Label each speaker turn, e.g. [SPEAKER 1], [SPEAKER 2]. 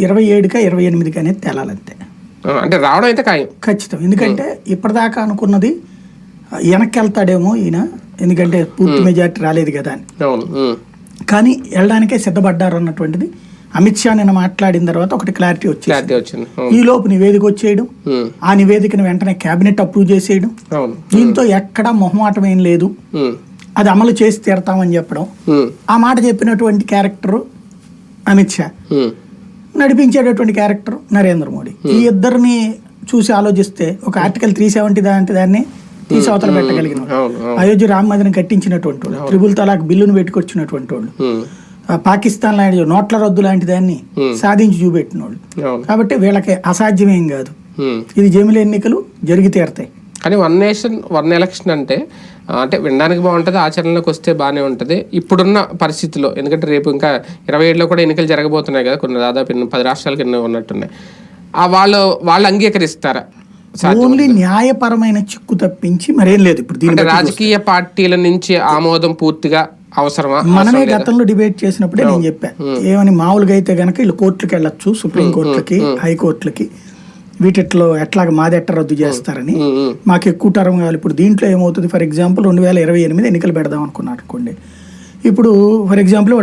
[SPEAKER 1] ఇరవై ఏడుకా ఇరవై ఎనిమిదికి అనేది తేలాలంతే
[SPEAKER 2] అంటే రావడం అయితే ఖాయం.
[SPEAKER 1] ఖచ్చితం. ఎందుకంటే ఇప్పటిదాకా అనుకున్నది వెనక్కి వెళ్తాడేమో ఈయన ఎందుకంటే పూర్తి మెజార్టీ రాలేదు కదా అని. కానీ వెళ్ళడానికే సిద్ధపడ్డారు అన్నటువంటిది అమిత్ షా నిన్న మాట్లాడిన తర్వాత ఒకటి క్లారిటీ వచ్చింది. ఈ లోపు నివేదిక వచ్చేయడం ఆ. నివేదికను వెంటనే కేబినెట్ అప్రూవ్ చేసేయడం దీంతో ఎక్కడా మొహమాటం ఏం లేదు. అది అమలు చేసి తీరతామని చెప్పడం. ఆ. మాట చెప్పినటువంటి క్యారెక్టర్ అమిత్ షా. నడిపించేటటువంటి క్యారెక్టర్ నరేంద్ర మోడీ. ఈ ఇద్దరిని చూసి ఆలోచిస్తే ఒక ఆర్టికల్ త్రీ సెవెంటీ దాంటి దాన్ని తీసి అవతల పెట్టగలిగిన వాడు.
[SPEAKER 2] అవును అవును.
[SPEAKER 1] అయోధ్య రామ మందిరం కట్టించినటువంటి వాళ్ళు. త్రిబుల్ తలాక్ బిల్లును పెట్టుకొచ్చినటువంటి వాళ్ళు. పాకిస్తాన్ లాంటి నోట్ల రద్దు లాంటి దాన్ని సాధించి చూపెట్టిన వాళ్ళు. కాబట్టి వీళ్ళకి అసాధ్యమేం కాదు. ఇది జమిల ఎన్నికలు జరిగి తీరతాయి.
[SPEAKER 2] కానీ వన్ నేషన్ వన్ ఎలక్షన్ అంటే అంటే వినడానికి బాగుంటుంది ఆచరణలోకి వస్తే బాగానే ఉంటుంది. ఇప్పుడున్న పరిస్థితిలో ఎందుకంటే రేపు ఇంకా ఇరవై ఏడులో కూడా ఎన్నికలు జరగబోతున్నాయి కదా కొన్ని దాదాపు ఎన్ని పది రాష్ట్రాలకి ఎన్నో ఉన్నట్టున్నాయి. ఆ వాళ్ళు వాళ్ళు అంగీకరిస్తారా?
[SPEAKER 1] ఓన్లీ న్యాయపరమైన చిక్కు తప్పించి మరేం లేదు. ఇప్పుడు
[SPEAKER 2] రాజకీయ పార్టీల నుంచి ఆమోదం పూర్తిగా అవసరమా?
[SPEAKER 1] మనమే గతంలో డిబేట్ చేసినప్పుడే నేను చెప్పా. ఏమని మామూలుగా అయితే గనక వీళ్ళు కోర్టులకు వెళ్ళొచ్చు సుప్రీం కోర్టులకి హైకోర్టులకి. వీటిట్లో ఎట్లాగ మాదెట్ట రద్దు చేస్తారని. మాకు ఎక్కువ టర్మ్ కావాలి. ఇప్పుడు దీంట్లో ఏమవుతుంది? ఫర్ ఎగ్జాంపుల్ రెండు వేల ఇరవై ఎనిమిది ఎన్నికలు పెడదాం అనుకున్నారు అనుకోండి. ఇప్పుడు ఫర్ ఎగ్జాంపుల్